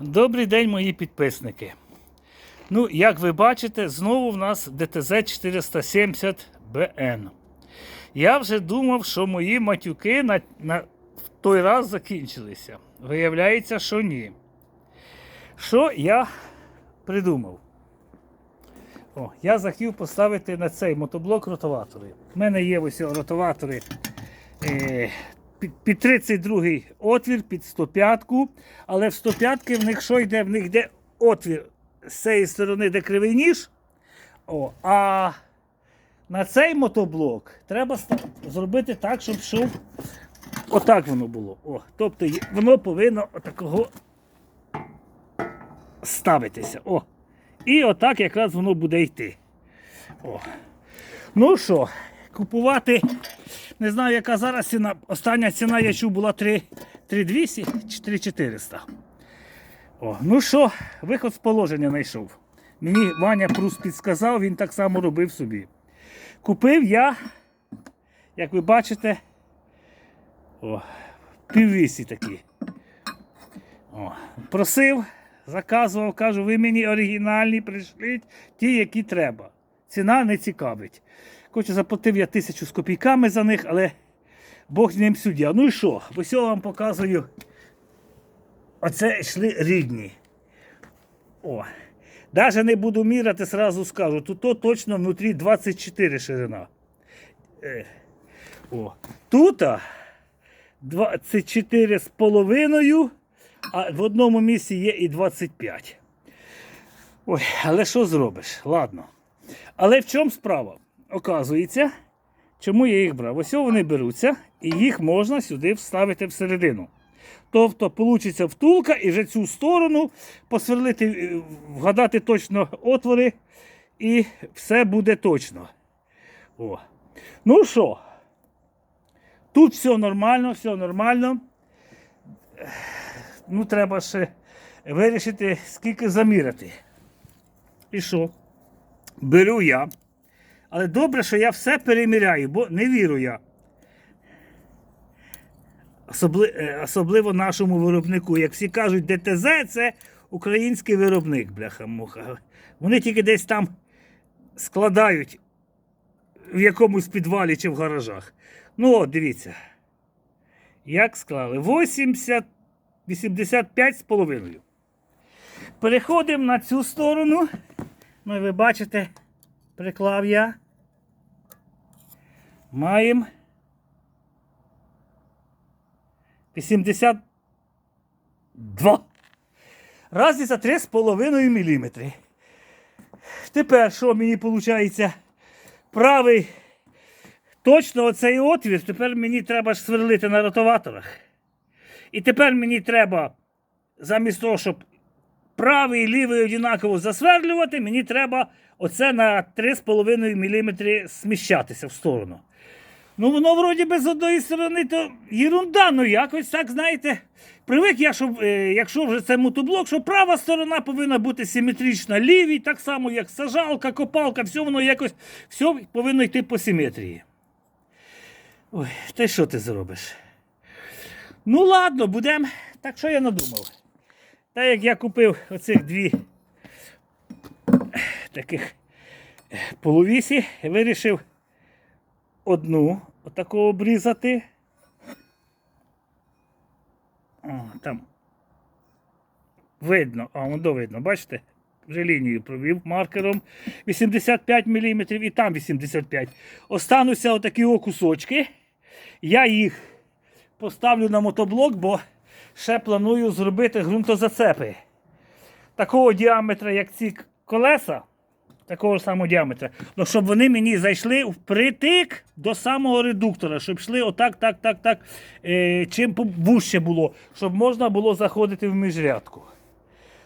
Добрий день, мої підписники. Ну, як ви бачите, знову в нас ДТЗ 470 БН. Я вже думав, що мої матюки на, на той раз закінчилися. Виявляється, що ні. Що я придумав? О, я захотів поставити на цей мотоблок ротоватори. У мене є ось ротоватори е, під, під 32 отвір, під 105, але в 105 в них що йде? В них йде отвір з цієї сторони, де кривий ніж. О, а на цей мотоблок треба зробити так, щоб йшов. Отак воно було. О, тобто воно повинно отакого ставитися. О. І отак якраз воно буде йти. О. Ну що, купувати, не знаю, яка зараз ціна. Остання ціна, я чув, була 3200 чи 3400. О, ну що, виход з положення знайшов. Мені Ваня Прус підсказав, він так само робив собі. Купив я, як ви бачите, о, піввісі такі. О, просив, заказував, кажу, ви мені оригінальні прийшліть, ті, які треба. Ціна не цікавить. Коротше, заплатив я тисячу з копійками за них, але Бог з ним суддя. Ну і що? Ось я вам показую. Оце йшли рідні. О. Даже не буду міряти, сразу скажу. Тут то точно внутрі 24 ширина. Е. О. Тут 24 з половиною, а в одному місці є і 25. Ой, але що зробиш? Ладно. Але в чому справа? Оказується, чому я їх брав? Ось вони беруться, і їх можна сюди вставити всередину. Тобто, вийде втулка і вже цю сторону посверлити, е, вгадати точно отвори, і все буде точно. О. Ну що, тут все нормально, все нормально. Ну, треба ще вирішити, скільки заміряти. І що? Беру я. Але добре, що я все переміряю, бо не вірю я. Особли, е, особливо нашому виробнику. Як всі кажуть, ДТЗ це український виробник, бляха-муха. Вони тільки десь там складають в якомусь підвалі чи в гаражах. Ну, от, дивіться. Як склали? 80, 85 з половиною. Переходимо на цю сторону. Ну, і ви бачите, приклав я. Маємо 82. Разниця 3,5 мм. Тепер що мені виходить? Правий точно оцей отвір. Тепер мені треба сверлити на ротоваторах. І тепер мені треба, замість того, щоб правий і лівий однаково засверлювати, мені треба оце на 3,5 мм сміщатися в сторону. Ну, воно вроді би з одної сторони то єрунда, ну якось так, знаєте. Привик я, щоб, е, якщо вже це мотоблок, що права сторона повинна бути симетрична, лівій, так само, як сажалка, копалка, все воно якось все повинно йти по симетрії. Ой, та й що ти зробиш? Ну, ладно, будемо. Так що я надумав? Та як я купив оцих дві таких половісі, вирішив одну отаку обрізати. О, там видно, а воно видно, бачите? Вже лінію провів маркером 85 мм і там 85 Остануться отакі о кусочки. Я їх поставлю на мотоблок, бо ще планую зробити ґрунтозацепи. Такого діаметра, як ці колеса, такого самого діаметра. Ну, щоб вони мені зайшли впритик до самого редуктора, щоб йшли отак, так, так, так, е, чим вужче було, щоб можна було заходити в міжрядку.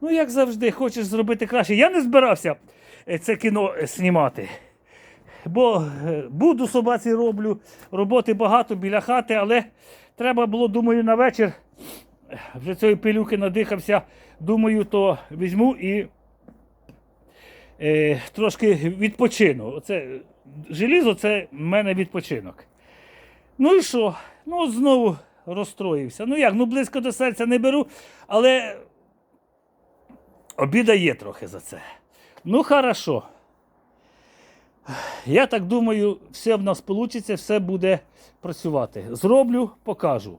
Ну, як завжди, хочеш зробити краще. Я не збирався е, це кіно е, знімати. Бо е, буду собаці роблю, роботи багато біля хати, але треба було, думаю, на вечір. Вже цієї пилюки надихався. Думаю, то візьму і е, трошки відпочину. Оце, желізо це в мене відпочинок. Ну і що? Ну, знову розстроївся. Ну як, ну близько до серця не беру, але Обіда є трохи за це. Ну, хорошо. Я так думаю, все в нас вийде, все буде працювати. Зроблю, покажу.